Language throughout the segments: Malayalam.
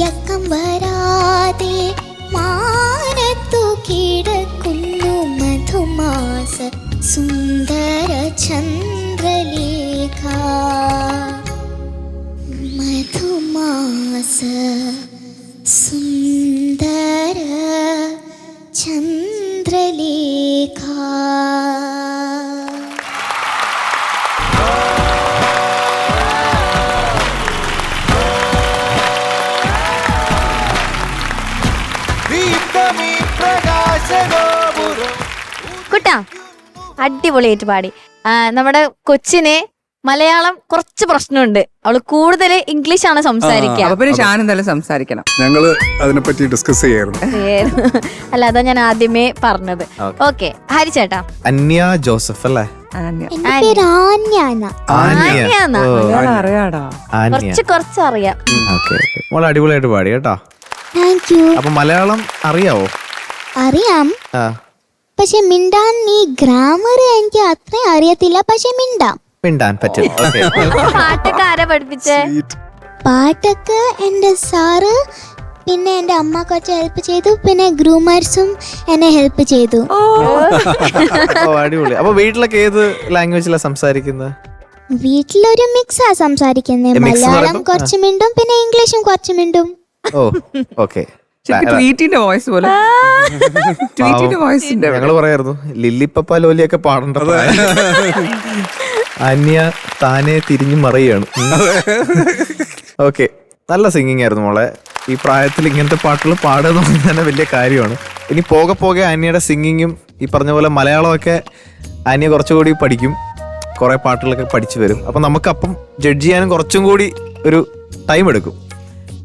മയക്കം വരാതെ മാനത്തു കിടക്കുന്നു മധുമാസ സുന്ദര ചന്ദ്രലേഖ. മധുമാസ കുട്ടാ? അടിപൊളിയായിട്ട് പാടി. നമ്മുടെ കൊച്ചിന് മലയാളം കുറച്ച് പ്രശ്നമുണ്ട്. അവൾ കൂടുതൽ ഇംഗ്ലീഷ് ആണ് സംസാരിക്കുക സംസാരിക്കണം. ഞങ്ങൾ അതിനെപ്പറ്റി ഡിസ്കസ് ചെയ്യായിരുന്നു. അല്ല അതാ ഞാൻ ആദ്യമേ പറഞ്ഞത്. ഓക്കെ. ഹരി ചേട്ടാ. അന്യ ജോസഫ് അല്ലേ? കുറച്ച് കുറച്ച് അറിയാം. അടിപൊളിയായിട്ട് പാടി കേട്ടോ. അപ്പൊ മലയാളം അറിയാവോ? അറിയാം. പക്ഷെ മിണ്ടാൻ ഈ ഗ്രാമർ എനിക്ക് അത്രയും അറിയത്തില്ല. പക്ഷെ മിണ്ടാം. മിണ്ടാൻ പറ്റും. ഓക്കേ. പാട്ടൊക്കെ ആരാ പഠിപ്പിച്ചേ? പാട്ടൊക്കെ എന്റെ സാറ് പിന്നെ എന്റെ അമ്മ കുറച്ച് ഹെൽപ്പ് ചെയ്തു പിന്നെ ഗ്രൂമേഴ്സും എന്നെ ഹെൽപ്പ് ചെയ്തു. ഓ. അടിപൊളി. അപ്പൊ വീട്ടിലൊക്കെ ഏത് ലാംഗ്വേജിലാ സംസാരിക്കുന്നത് വീട്ടിലൊരു മിക്സാ സംസാരിക്കുന്നത് mix എന്ന് മലയാളം പറയുമ്പോ? കുറച്ച് മിണ്ടും പിന്നെ ഇംഗ്ലീഷും കുറച്ച് മിണ്ടും. ഓ ഓക്കെ. ട്വീറ്റിന്റെ വോയിസ് പോലെ. ട്വീറ്റിന്റെ വോയിസ് ഞങ്ങൾ പറയായിരുന്നു ലില്ലിപ്പപ്പ ലോലിയൊക്കെ പാടേണ്ടത് അന്യ താനെ തിരിഞ്ഞു മറിയാണ് ഓക്കെ. നല്ല സിംഗിങ് ആയിരുന്നു മോളെ. ഈ പ്രായത്തിൽ ഇങ്ങനത്തെ പാട്ടുകൾ പാടുക എന്ന് തന്നെ വലിയ കാര്യമാണ്. ഇനി പോകെ പോകെ അന്യയുടെ സിംഗിങ്ങും ഈ പറഞ്ഞ പോലെ മലയാളമൊക്കെ അന്യ കുറച്ചുകൂടി പഠിക്കും. കുറെ പാട്ടുകളൊക്കെ പഠിച്ചു വരും. അപ്പം നമുക്കപ്പം ജഡ്ജ് ചെയ്യാനും കുറച്ചും കൂടി ഒരു ടൈം എടുക്കും.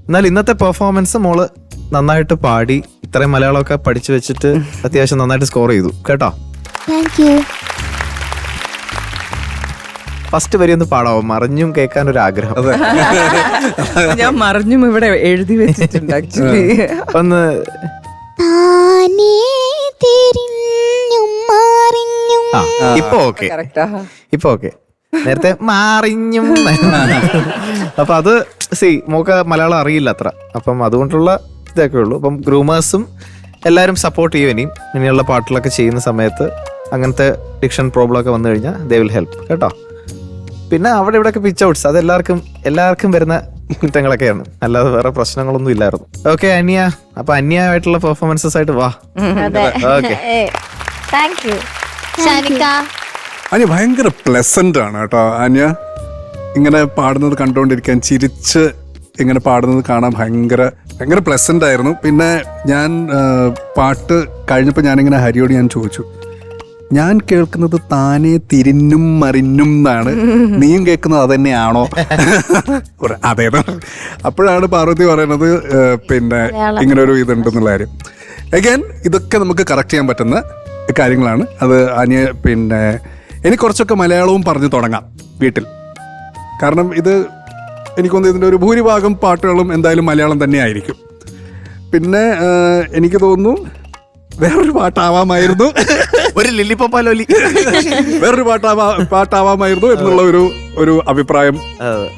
എന്നാൽ ഇന്നത്തെ പെർഫോമൻസ് മോൾ നന്നായിട്ട് പാടി ഇത്രയും മലയാളമൊക്കെ പഠിച്ചു വെച്ചിട്ട് അത്യാവശ്യം നന്നായിട്ട് സ്കോർ ചെയ്തു. കേട്ടോ? താങ്ക് യു ഫസ്റ്റ് വരി ഒന്ന് പാടാവോ? മറിഞ്ഞും കേൾക്കാൻ ഒരു ആഗ്രഹം. ഞാൻ മറിഞ്ഞും ഇവിടെ എഴുതി വെച്ചിട്ടുണ്ട് ആക്ച്വലി ഒന്ന് ഇപ്പൊ ഓക്കെ ഇപ്പൊ ഓക്കെ നേരത്തെ മാറിഞ്ഞും. അപ്പൊ അത് സി മോക്ക മലയാളം അറിയില്ല അത്ര. അപ്പം അതുകൊണ്ടുള്ള ഇതൊക്കെ ഉള്ളൂ. അപ്പം ഗ്രൂമേഴ്സും എല്ലാവരും സപ്പോർട്ട് ചെയ്യും ഇനിയും. ഇനിയുള്ള പാട്ടുകളൊക്കെ ചെയ്യുന്ന സമയത്ത് അങ്ങനത്തെ ഡിക്ഷൻ പ്രോബ്ലം ഒക്കെ വന്നു കഴിഞ്ഞാൽ ദേ വിൽ ഹെൽപ്പ് കേട്ടോ? പിന്നെ അവിടെ ഇവിടെയൊക്കെ പിച്ച് ഔട്ട്സ് അത് എല്ലാവർക്കും എല്ലാവർക്കും വരുന്ന കുറ്റങ്ങളൊക്കെയാണ്. അല്ലാതെ വേറെ പ്രശ്നങ്ങളൊന്നും ഇല്ലായിരുന്നു. ഓക്കെ അന്യ. അപ്പൊ അന്യമായിട്ടുള്ള പെർഫോമൻസസ് ആയിട്ട് വാ. ഓക്കെ അനിയ അനി ഭയങ്കര പ്ലസന്റ് ആണ് കേട്ടോ അനിയ. ഇങ്ങനെ പാടുന്നത് കണ്ടുകൊണ്ടിരിക്കാൻ ചിരിച്ച് ഇങ്ങനെ പാടുന്നത് കാണാൻ ഭയങ്കര ഭയങ്കര പ്ലസന്റ് ആയിരുന്നു. പിന്നെ ഞാൻ പാട്ട് കഴിഞ്ഞപ്പോൾ ഞാനിങ്ങനെ ഹരിയോട് ഞാൻ ചോദിച്ചു ഞാൻ കേൾക്കുന്നത് താനെ തിരിഞ്ഞും മറിഞ്ഞും എന്നാണ് നീയും കേൾക്കുന്നത് അതന്നെയാണോ അതെ അപ്പോഴാണ് പാർവതി പറയുന്നത് പിന്നെ ഇങ്ങനെ ഒരു ഇതുണ്ടെന്നുള്ള കാര്യം. അഗൈൻ ഇതൊക്കെ നമുക്ക് കറക്റ്റ് ചെയ്യാൻ പറ്റുന്ന കാര്യങ്ങളാണ്. അത് അനിയ പിന്നെ എനിക്ക് കുറച്ചൊക്കെ മലയാളവും പറഞ്ഞു തുടങ്ങാം വീട്ടിൽ. കാരണം ഇത് എനിക്കൊന്ന് ഇതിന്റെ ഒരു ഭൂരിഭാഗം പാട്ടുകളും എന്തായാലും മലയാളം തന്നെ ആയിരിക്കും പിന്നെ എനിക്ക് തോന്നുന്നു വേറൊരു പാട്ടാവാമായിരുന്നു. ഒരു ലില്ലിപ്പപ്പ ലോലി. വേറൊരു പാട്ടാവാ പാട്ടാവാമായിരുന്നു എന്നുള്ള ഒരു ഒരു അഭിപ്രായം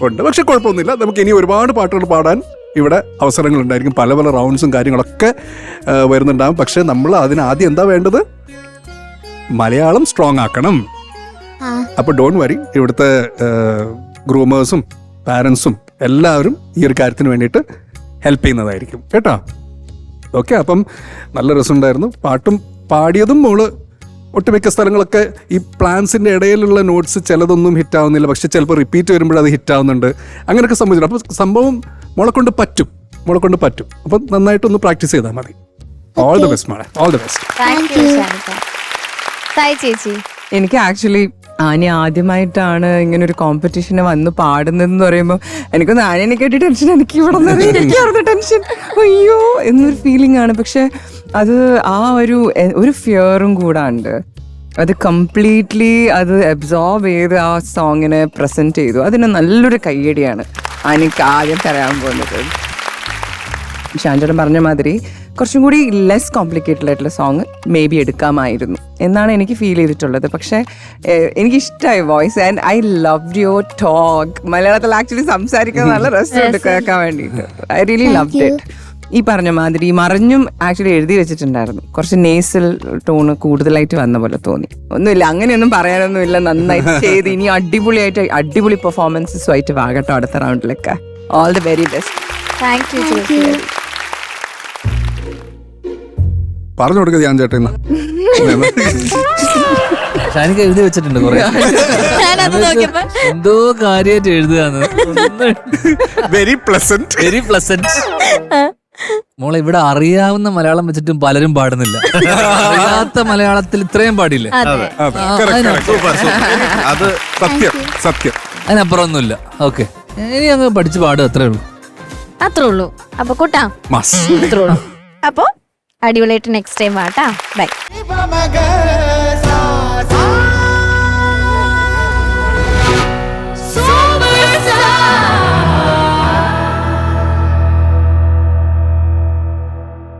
ഉണ്ട്. പക്ഷെ കുഴപ്പമൊന്നുമില്ല. നമുക്ക് ഇനി ഒരുപാട് പാട്ടുകൾ പാടാൻ ഇവിടെ അവസരങ്ങൾ ഉണ്ടായിരിക്കും പല പല റൗണ്ട്സും കാര്യങ്ങളൊക്കെ വരുന്നുണ്ടാകും പക്ഷെ നമ്മൾ അതിന് ആദ്യം എന്താ വേണ്ടത്? മലയാളം സ്ട്രോങ് ആക്കണം. അപ്പൊ അപ്പോൾ ഡോൺ വരി ഇവിടുത്തെ ഗ്രൂമേഴ്സും പാരൻസും എല്ലാവരും ഈ ഒരു കാര്യത്തിന് വേണ്ടിയിട്ട് ഹെൽപ്പ് ചെയ്യുന്നതായിരിക്കും. കേട്ടോ? ഓക്കെ അപ്പം നല്ല രസമുണ്ടായിരുന്നു പാട്ടും പാടിയതും മോൾ ഒട്ടുമിക്ക സ്ഥലങ്ങളൊക്കെ ഈ പ്ലാൻസിന്റെ ഇടയിലുള്ള നോട്ട്സ് ചിലതൊന്നും ഹിറ്റ് ആവുന്നില്ല. പക്ഷെ ചിലപ്പോൾ റിപ്പീറ്റ് വരുമ്പോൾ അത് ഹിറ്റ് ആവുന്നുണ്ട്. അങ്ങനെയൊക്കെ സംഭവിച്ചിട്ടുണ്ട്. അപ്പോൾ സംഭവം മോളെ കൊണ്ട് പറ്റും. മോളെ കൊണ്ട് പറ്റും. അപ്പം നന്നായിട്ടൊന്ന് പ്രാക്ടീസ് ചെയ്താൽ മതി. ഓൾ ദ ബെസ്റ്റ് മോളെ. All the best thank you ചേച്ചി. എനിക്ക് ആക്ച്വലി ആനി ആദ്യമായിട്ടാണ് ഇങ്ങനെ ഒരു കോമ്പറ്റീഷന് വന്ന് പാടുന്നതെന്ന് പറയുമ്പോൾ എനിക്കൊന്ന് ആനിനെ കേട്ടി ടെൻഷൻ എനിക്ക് ഇവിടെ എനിക്കായിരുന്നു ടെൻഷൻ. അയ്യോ എന്നൊരു ഫീലിംഗ് ആണ്. പക്ഷെ അത് ആ ഒരു ഒരു ഫിയറും കൂടാണ്ട് അത് കംപ്ലീറ്റ്ലി അത് അബ്സോർബ് ചെയ്ത് ആ സോങ്ങിനെ പ്രസന്റ് ചെയ്തു. അതിന് നല്ലൊരു കയ്യടിയാണ് ആനിക്ക് ആദ്യം തരാൻ പോകുന്നത്. ഷാൻചേട്ടൻ പറഞ്ഞ മാതിരി കുറച്ചും കൂടി ലെസ് കോംപ്ലിക്കേറ്റഡ് ആയിട്ടുള്ള സോങ് മേ ബി എടുക്കാമായിരുന്നു എന്നാണ് എനിക്ക് ഫീൽ ചെയ്തിട്ടുള്ളത്. പക്ഷേ എനിക്കിഷ്ടമായി voice and I love your talk മലയാളത്തിൽ ആക്ച്വലി സംസാരിക്കാൻ നല്ല റെസ്റ്റ് കേൾക്കാൻ വേണ്ടിയിട്ട്. I really love. ഇറ്റ് ഈ പറഞ്ഞ മാതിരി മറിഞ്ഞും ആക്ച്വലി എഴുതി വെച്ചിട്ടുണ്ടായിരുന്നു. കുറച്ച് നേസൽ ടോണ് കൂടുതലായിട്ട് വന്ന പോലെ തോന്നി. ഒന്നുമില്ല അങ്ങനെയൊന്നും പറയാനൊന്നുമില്ല. നന്നായിട്ട് ചെയ്ത് ഇനി അടിപൊളിയായിട്ട് അടിപൊളി പെർഫോമൻസസും ആയിട്ട് വാകട്ടോ അടുത്ത റൗണ്ടിലൊക്കെ all the very best thank you പറഞ്ഞു കൊടുക്കുക ഞാൻ ചേട്ടൻ ഷാനിക്ക് എഴുതി വെച്ചിട്ടുണ്ട് കുറെ. ഞാനത് നോക്കിയപ്പോ എന്തോ കാര്യമായിട്ട് എഴുതുകയാണ്. വെരി പ്ലസന്റ് വെരി പ്ലസന്റ് മോളെ ഇവിടെ അറിയാവുന്ന മലയാളം വെച്ചിട്ടും പലരും പാടുന്നില്ല. അറിയാത്ത മലയാളത്തിൽ ഇത്രയും പാടില്ല? അതെ. അതെ സത്യം സത്യം. അതിനപ്പുറം ഒന്നുമില്ല ഓക്കെ. ഇനി അങ്ങ് പഠിച്ച് പാടുക അത്രേ ഉള്ളൂ. അത്രേ ഉള്ളൂ. അപ്പൊ കൂട്ടാം. അത്രേ ഉള്ളൂ. അപ്പൊ അടിപൊളിയായിട്ട് നെക്സ്റ്റ് ടൈം ആട്ടാ ബൈ